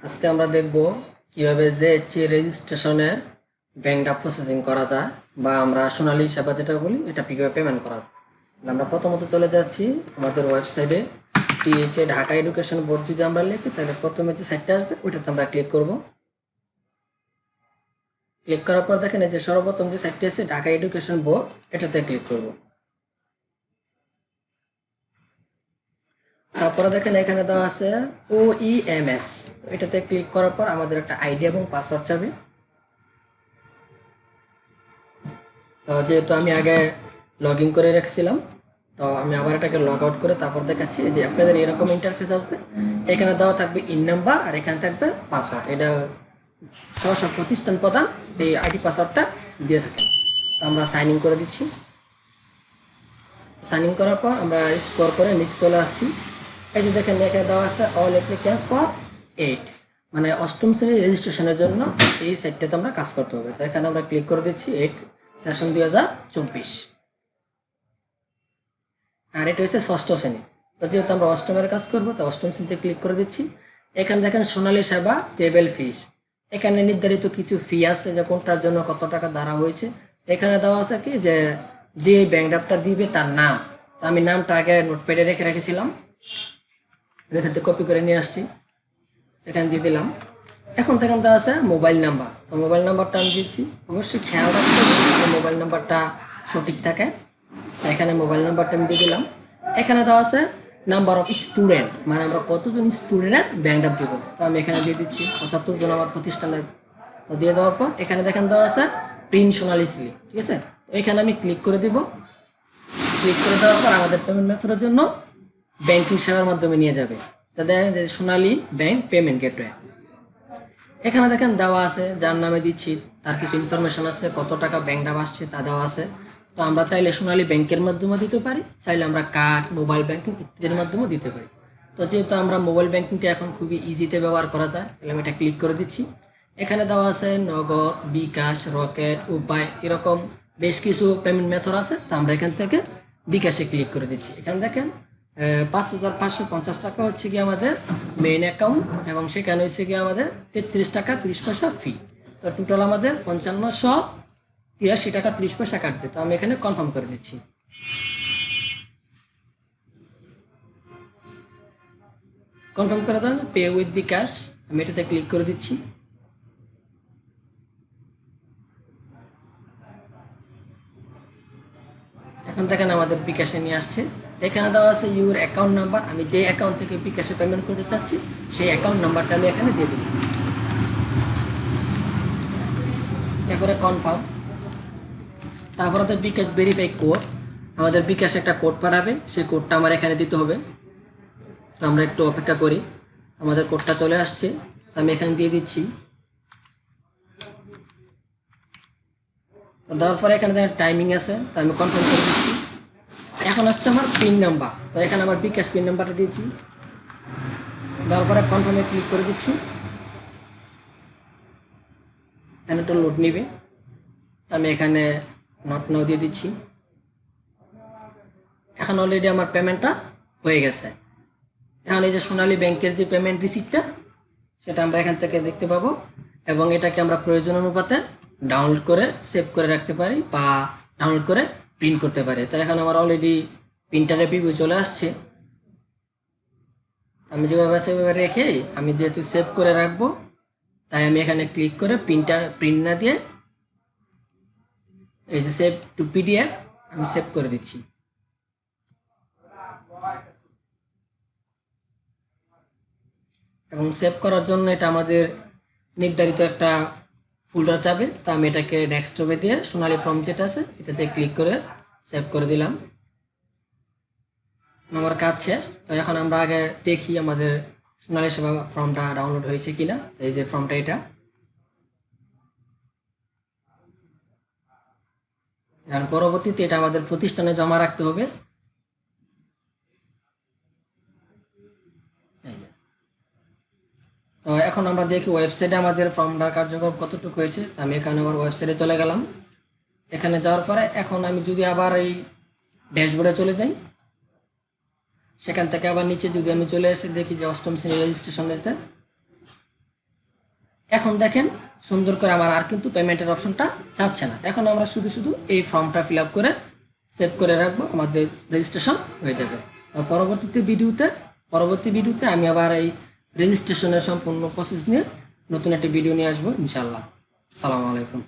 আজকে আমরা দেখব কীভাবে যে জেএচসি রেজিস্ট্রেশনে ব্যাংকটা প্রসেসিং করা যায় বা আমরা সোনালী সেবা যেটা বলি, এটা কীভাবে পেমেন্ট করা যায়। আমরা প্রথমত চলে যাচ্ছি আমাদের ওয়েবসাইটে টিএইচএ ঢাকা এডুকেশন বোর্ড যদি আমরা লিখি, তাহলে প্রথমে যে সাইটটা আসবে, ওইটাতে আমরা ক্লিক করব। ক্লিক করার পর দেখেন যে সর্বপ্রথম যে সাইটটি আছে ঢাকা এডুকেশন বোর্ড এটাতে ক্লিক করব। তারপরে দেখেন এখানে দেওয়া আছে ও ই এম এস এটাতে ক্লিক করার পর আমাদের একটা আইডি এবং পাসওয়ার্ড চাবে। তো যেহেতু আমি আগে লগ ইন করে রেখেছিলাম, তো আমি আবার এটাকে লগ আউট করে তারপর দেখাচ্ছি যে আপনাদের এরকম ইন্টারফেস আসবে। এখানে দেওয়া থাকবে ইন নাম্বার আর এখানে থাকবে পাসওয়ার্ড এটা স্ব স্ব প্রতিষ্ঠান প্রদান, এই আইডি পাসওয়ার্ডটা দিয়ে থাকেন। তো আমরা সাইন ইন করে দিচ্ছি। সাইন ইন করার পর আমরা স্কোর করে নিচে চলে আসছি। এই যে দেখেন এখানে দেওয়া আছে অল অ্যাপ্লিক্যান্স ফর এইট মানে অষ্টম শ্রেণির রেজিস্ট্রেশনের জন্য এই সাইটটাতে আমরা কাজ করতে হবে। তো এখানে আমরা ক্লিক করে দিচ্ছি এইট সেশন দুই হাজার চব্বিশ। আর এটা হচ্ছে ষষ্ঠ শ্রেণি। তো যেহেতু আমরা অষ্টমের কাজ করব, তো অষ্টম শ্রেণীতে ক্লিক করে দিচ্ছি। এখানে দেখেন, সোনালী সেবা পেবেল ফিস এখানে নির্ধারিত কিছু ফি আছে যে কোনটার জন্য কত টাকা ধরা হয়েছে। এখানে দেওয়া আছে কি যে যে ব্যাংক দিবে তার নাম। তো আমি নামটা আগে নোটপ্যাডে রেখে রেখেছিলাম। এখান থেকে কপি করে নিয়ে আসছি। এখানে দিয়ে দিলাম। এখন থেকে দেওয়া আছে মোবাইল নাম্বার তো মোবাইল নাম্বারটা আমি দিচ্ছি। অবশ্যই খেয়াল রাখতে হবে মোবাইল নাম্বারটা সঠিক থাকে। এখানে মোবাইল নাম্বারটা আমি দিয়ে দিলাম। এখানে দেওয়া আছে নাম্বার অফ স্টুডেন্ট মানে আমরা কতজন স্টুডেন্টের ব্যাংক আপ দেবো। তো আমি এখানে দিয়ে দিচ্ছি, পঁচাত্তর জন আমার প্রতিষ্ঠানের। তো দিয়ে দেওয়ার পর এখানে দেখেন দেওয়া আছে প্রিন্ট সোনালি স্লিপ ঠিক আছে? এখানে আমি ক্লিক করে দিব। ক্লিক করে দেওয়ার পর আমাদের পেমেন্ট মেথডের জন্য ব্যাংকিং সেবার মাধ্যমে নিয়ে যাবে। তাদের সোনালী ব্যাংক পেমেন্ট গেটওয়ে এখানে দেখেন দেওয়া আছে, যার নামে দিচ্ছি, তার কিছু ইনফরমেশন আছে, কত টাকা ব্যাংক ডাব আসছে তা দেওয়া আছে। তো আমরা চাইলে সোনালী ব্যাংকের মাধ্যমে দিতে পারি, চাইলে আমরা কার্ড মোবাইল ব্যাংকিং ইত্যাদির মাধ্যমে দিতে পারি। তো যেহেতু আমরা মোবাইল ব্যাংকিংটা এখন খুবই ইজিতে ব্যবহার করা যায়, তাহলে আমি এটা ক্লিক করে দিচ্ছি। এখানে দেওয়া আছে নগদ, বিকাশ, রকেট, উপায়, এরকম বেশ কিছু পেমেন্ট মেথড আছে, তা আমরা এখান থেকে বিকাশে ক্লিক করে দিচ্ছি। এখানে দেখেন পাঁচ হাজার পাঁচশো পঞ্চাশ টাকা হচ্ছে কি আমাদের মেইন অ্যাকাউন্ট এবং সেখানে হচ্ছে কি আমাদের তেত্রিশ টাকা তিরিশ পয়সা ফি তো টোটাল আমাদের পঞ্চান্নশো তিরাশি টাকা তিরিশ পয়সা কাটবে। তো আমি এখানে কনফার্ম করে দিচ্ছি। কনফার্ম করে দেন পে উইথ বিকাশ আমি এটাতে ক্লিক করে দিচ্ছি। এখন দেখেন আমাদের বিকাশে নিয়ে আসছে। এখানে দেওয়া আছে ইউর অ্যাকাউন্ট নাম্বার আমি যে অ্যাকাউন্ট থেকে বিকাশে পেমেন্ট করতে চাচ্ছি, সেই অ্যাকাউন্ট নাম্বারটা আমি এখানে দিয়ে দেবো। এরপরে কনফার্ম তারপরে তো বিকাশ ভেরিফাই কোড আমাদের বিকাশ একটা কোড পাঠাবে, সেই কোডটা আমার এখানে দিতে হবে। তো আমরা একটু অপেক্ষা করি, আমাদের কোডটা চলে আসছে আমি এখানে দিয়ে দিচ্ছি। দেওয়ার পরে এখানে টাইমিং আছে, তো আমি কনফার্ম করে দিচ্ছি। এখন আসছে আমার পিন নাম্বার তো এখানে আমার বিকাশ পিন নাম্বারটা দিয়েছি। দেওয়ার পরে কনফার্মে ক্লিক করে দিচ্ছি। এখানে লোড নিবে। আমি এখানে নট নাও দিয়ে দিচ্ছি। এখন অলরেডি আমার পেমেন্টটা হয়ে গেছে। এখন এই যে সোনালী ব্যাংকের যে পেমেন্ট রিসিপ্টটা সেটা আমরা এখান থেকে দেখতে পাবো। এবং এটাকে আমরা প্রয়োজন অনুপাতে ডাউনলোড করে সেভ করে রাখতে পারি বা ডাউনলোড করে প্রিন্ট করতে পারি। তো এখন আমার অলরেডি প্রিন্টারে পিভিউ চলে আসছে। আমি যেভাবে সেভাবে রেখে আমি যেহেতু সেভ করে রাখব, তাই আমি এখানে ক্লিক করে প্রিন্টার প্রিন্ট না দিয়ে এই যে সেভ টু পিডিএফ আমি সেভ করে দিচ্ছি। এবং সেভ করার জন্য এটা আমাদের নির্ধারিত একটা ফোল্ডার যাবে, তো আমি এটাকে ডেস্কটপে দিয়ে সোনালি ফর্ম যেটা আছে, এটাতে ক্লিক করে সেভ করে দিলাম। আমার কাজ শেষ, তো এখন আমরা আগে দেখি আমাদের সোনালি সেবা ফর্মটা ডাউনলোড হয়েছে কিনা, তো এই যে ফর্মটা এটা। এখন পরবর্তীতে এটা আমাদের প্রতিষ্ঠানে জমা রাখতে হবে। তো এখন আমরা দেখি ওয়েবসাইটে আমাদের ফর্মটার কার্যকর কতটুকু হয়েছে। আমি এখানে আবার ওয়েবসাইটে চলে গেলাম। এখানে যাওয়ার পরে এখন আমি যদি আবার এই ড্যাশবোর্ডে চলে যাই, সেখান থেকে আবার নিচে যদি আমি চলে এসে দেখি যে অষ্টম শ্রেণি রেজিস্ট্রেশন রয়েছে এখন দেখেন সুন্দর করে আমার আর কিন্তু পেমেন্টের অপশনটা চাচ্ছে না। এখন আমরা শুধু শুধু এই ফর্মটা ফিল করে সেভ করে রাখব, আমাদের রেজিস্ট্রেশন হয়ে যাবে। পরবর্তীতে ভিডিওতে পরবর্তী ভিডিওতে আমি আবার এই রেজিস্ট্রেশনের সম্পূর্ণ প্রসেস নিয়ে নতুন একটা ভিডিও নিয়ে আসব ইনশাল্লাহ সালামু আলাইকুম।